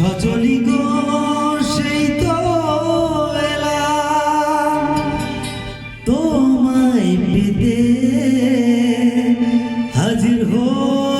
সজনী গো সেই তো তোমায় পেতে হাজির হলাম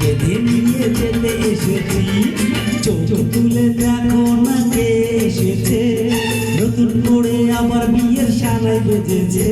বেঁধে নিয়ে যেতে এসেছি। চোখ তুলে দেখো না কে এসেছে। নতুন করে আবার বিয়ের সালায় বেজেছে